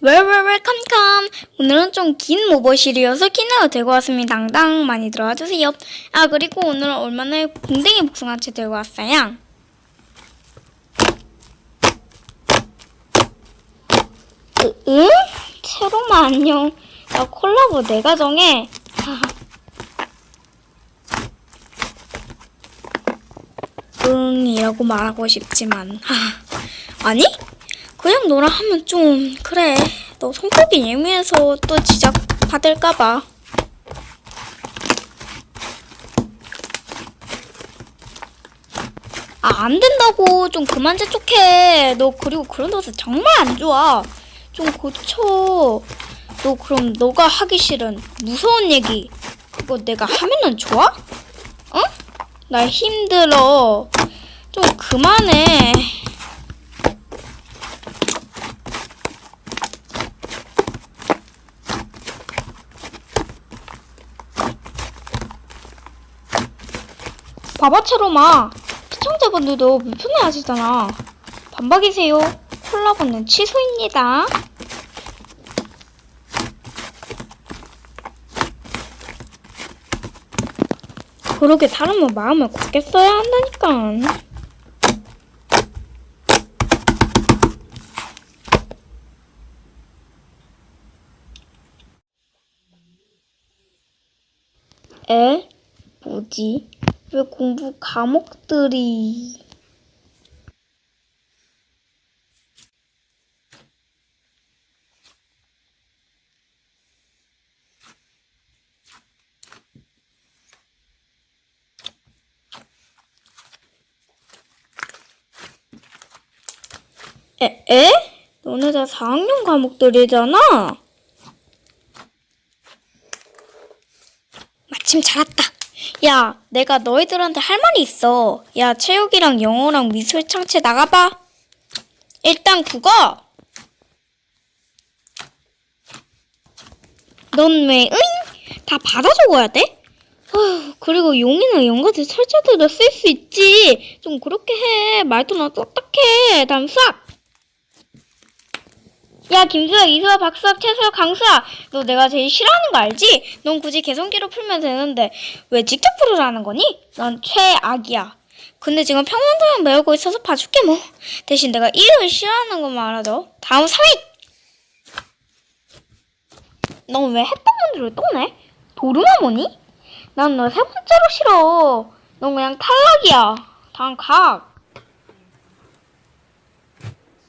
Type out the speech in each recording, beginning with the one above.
웰웰웰 캄캄 오늘은 좀 긴 모버실이어서 키나가 들고 왔습니다. 당당. 많이 들어와 주세요. 아 그리고 오늘은 얼마나 공댕이 복숭아채 들고 왔어요? 으, 응? 채로마 안녕. 나 콜라보 내가 정해. 응이라고 말하고 싶지만. 하, 아니 그냥 너랑 하면 좀 그래. 너 성격이 예민해서 또 지적 받을까봐. 아 안 된다고. 좀 그만 재촉해. 너 그리고 그런 모습 정말 안 좋아. 좀 고쳐. 너 그럼 너가 하기 싫은 무서운 얘기. 그거 내가 하면은 좋아? 응? 나 힘들어. 좀 그만해 바바체로마 시청자분들도 불편해하시잖아. 반박이세요. 콜라보는 취소입니다. 그러게 사람은 마음을 굳게 써야 한다니까. 에? 뭐지? 왜 공부 과목들이 에? 에? 너네 다 4학년 과목들이잖아? 마침 잘 왔다. 야, 내가 너희들한테 할 말이 있어. 야, 체육이랑 영어랑 미술 창체 나가봐. 일단 국어. 넌 왜, 으잉? 다 받아 적어야 돼? 아휴, 그리고 용이나 연가지 철자들도 쓸 수 있지. 좀 그렇게 해. 말투나 딱딱해. 다음 수학. 야, 김수혁, 이수혁, 박수혁, 최수혁, 강수아. 너 내가 제일 싫어하는 거 알지? 넌 굳이 개성기로 풀면 되는데 왜 직접 풀으라는 거니? 넌 최악이야. 근데 지금 평범도만 배우고 있어서 봐줄게 뭐. 대신 내가 이름을 싫어하는 것만 알아줘. 다음 사회! 넌왜 했던 문제를 또 내? 도루마 뭐니? 난 너 세 번째로 싫어. 넌 그냥 탈락이야. 다음 각.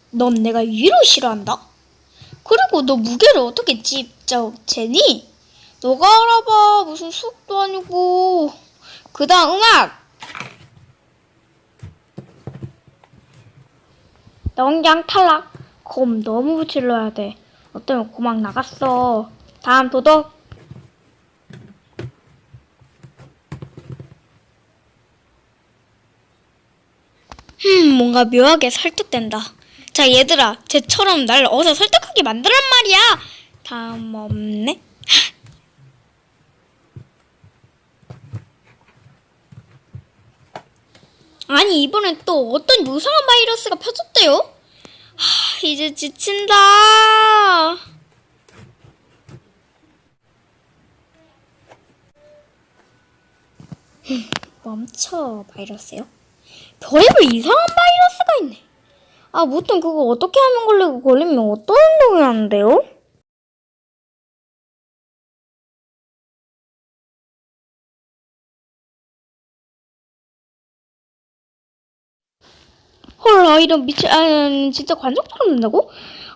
넌 내가 위로 싫어한다? 그리고 너 무게를 어떻게 직접 재니? 너가 알아봐. 무슨 수학도 아니고. 그 다음 음악. 넌 그냥 탈락. 곰 너무 붙일러야 돼. 너 때문에 고막 나갔어. 다음 도덕. 흠, 뭔가 묘하게 설득된다. 자, 얘들아, 쟤처럼 날 어서 설득하게 만들란 말이야. 다음 없네. 아니, 이번엔 또 어떤 요상한 바이러스가 펴졌대요? 하, 이제 지친다. 흠, 멈춰, 바이러스요? 별의별 이상한 바이러스가 있네. 아, 무튼 그거 어떻게 하면 걸리고 걸리면 어떤 행동을 하는데요? 헐, 아, 이런 미치, 아, 진짜 관적처럼 된다고?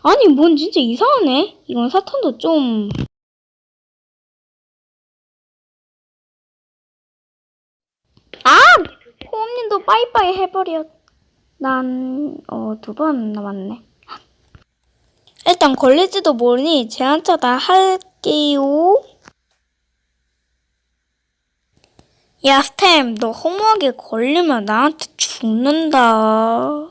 아니, 뭔 진짜 이상하네. 이건 사탄도 좀. 아! 호음님도 빠이빠이 해버렸. 난, 어, 두 번 남았네. 일단 걸릴지도 모르니 제한 차단 할게요. 야, 스템, 너 허무하게 걸리면 나한테 죽는다.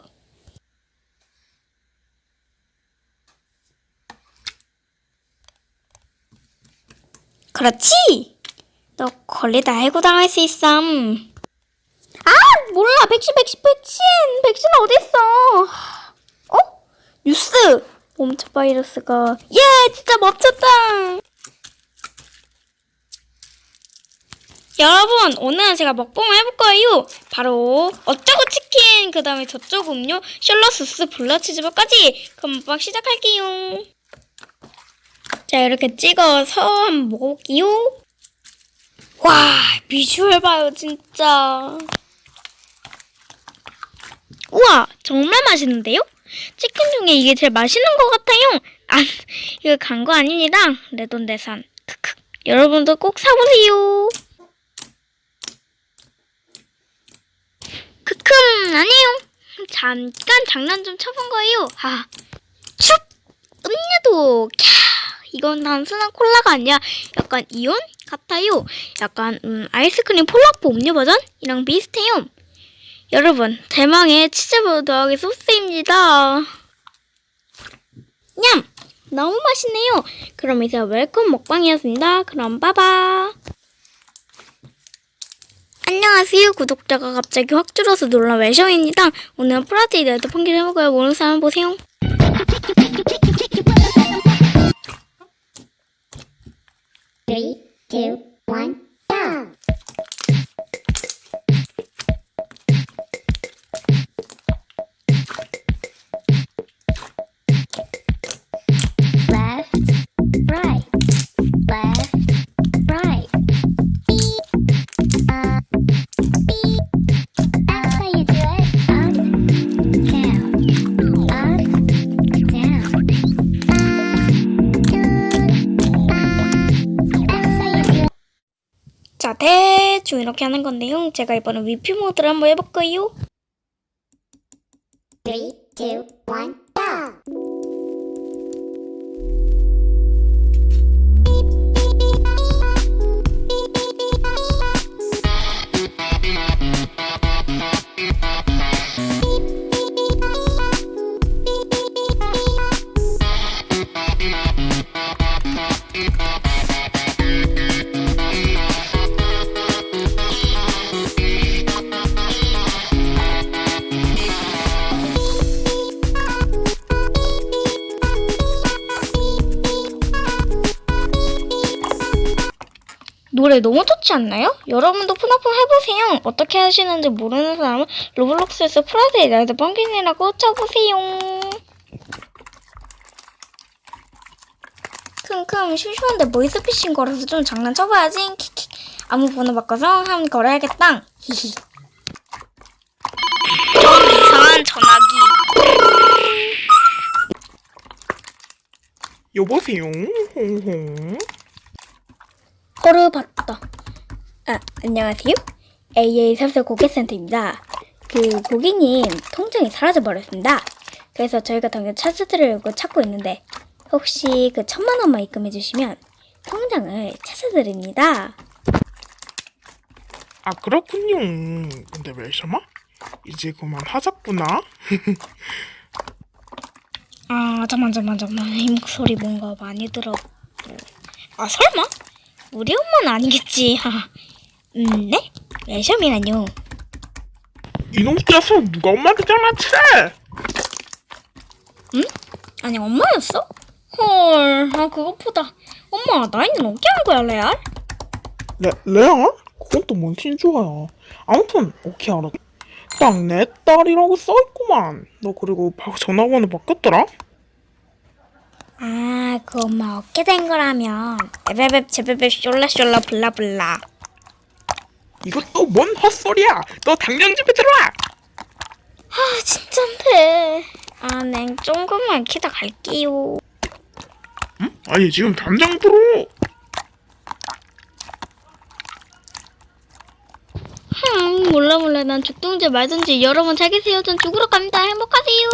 그렇지? 너 걸리다 해고당할 수 있음. 아 몰라. 백신 백신 백신. 백신 어딨어? 어? 뉴스. 멈춰 바이러스가. 예 진짜 멈췄다. 여러분 오늘은 제가 먹방을 해볼 거예요. 바로 어쩌고 치킨 그 다음에 저쩌고 음료 셜러소스 블러치즈버까지. 그럼 먹방 시작할게요. 자 이렇게 찍어서 한번 먹어볼게요. 와 비주얼 봐요 진짜 우와 정말 맛있는데요? 치킨 중에 이게 제일 맛있는 것 같아요. 아, 이거 간거 아닙니다. 내 돈 내산. 크크. 여러분도 꼭 사보세요. 크크, 아니에요. 잠깐 장난 좀 쳐본 거예요. 아, 춥! 음료도, 캬! 이건 단순한 콜라가 아니라 약간 이온 같아요. 약간, 음, 아이스크림 폴라포 음료 버전이랑 비슷해요. 여러분, 대망의 치즈볼 더하기 소스입니다. 냠! 너무 맛있네요. 그럼 이제 웰컴 먹방이었습니다. 그럼 빠바. 안녕하세요. 구독자가 갑자기 확 줄어서 놀란 웰셔입니다. 오늘은 프라이드에 대해서 판결 해보고요. 모르는 사람 보세요. Three, two, one, 이렇게 하는 건데요. 제가 이번엔 위피 모드를 한번 해볼 거예요. Three, two, one, go! 노래 너무 좋지 않나요? 여러분도 푸나푸 해보세요. 어떻게 하시는지 모르는 사람은 로블록스에서 프라이드의 나이드 펑kin이라고 쳐보세요. 킁킁 심심한데 보이스피싱 걸어서 좀 장난쳐봐야지. 킥킥. 아무 번호 바꿔서 한 걸어야겠다. 히히. 좀 이상한 전화기. 여보세요? 홍홍. 허르 봤다. 아, 안녕하세요. AA 삽살 고객센터입니다. 그 고객님 통장이 사라져 버렸습니다. 그래서 저희가 당장 찾아드리려고 찾고 있는데 혹시 그 천만 원만 입금해 주시면 통장을 찾아드립니다. 아 그렇군요. 근데 왜 셔마? 이제 그만 하자꾸나. 아, 잠만 잠만 잠만 이 목소리 뭔가 많이 들어. 아, 설마? 우리 엄마는 아니겠지. 아, 음, 네? 레셔미라뇨. 이놈 녀석 누가 엄마한테 장난치래? 아니 엄마였어? 헐, 아 그것보다 엄마 나이는 어떻게 한 거야 레알? 레 레알? 그건 또 뭔 신조야. 아무튼 오케이 알아. 딱 내 딸이라고 써있구만. 너 그리고 바- 전화번호 바뀌었더라? 아, 그 엄마 어떻게 된 거라면 에베베 제베베 숄라숄라 블라블라. 이것도 뭔 헛소리야. 너 당장 집에 들어와. 아 진짠데. 아, 냉 조금만 기다 갈게요. 응? 아니 지금 당장 들어. 흠, 몰라 몰라 난 죽든지 말든지 여러분 잘 계세요. 전 죽으러 갑니다. 행복하세요.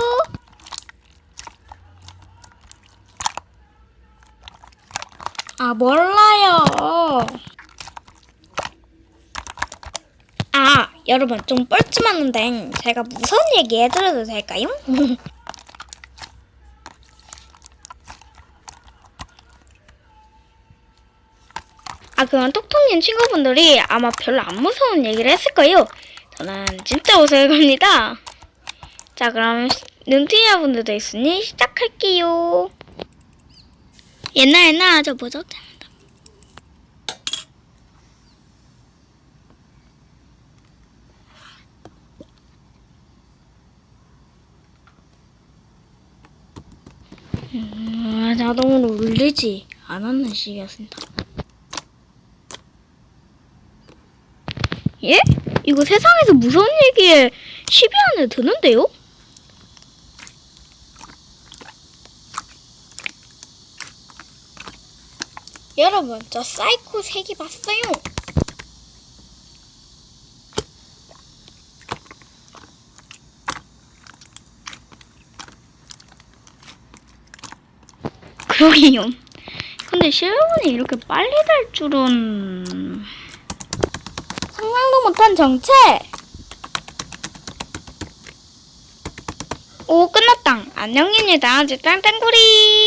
아 몰라요. 아 여러분 좀 뻘쭘한데 제가 무서운 얘기 해드려도 될까요? 아 그건 톡톡님 친구분들이 아마 별로 안 무서운 얘기를 했을 거예요. 저는 진짜 무서울 겁니다. 자 그럼 시- 눈팅이 분들도 있으니 시작할게요. 옛날 옛날 저 뭐죠? 음, 자동으로 울리지 않았는 시기였습니다. 예? 이거 세상에서 무서운 얘기에 10위 안에 드는데요? 여러분, 저 사이코 색이 봤어요. 그러게요. 근데 실버분이 이렇게 빨리 달 줄은 상상도 못한 정체. 오 끝났다. 안녕입니다. 제 짱짱구리.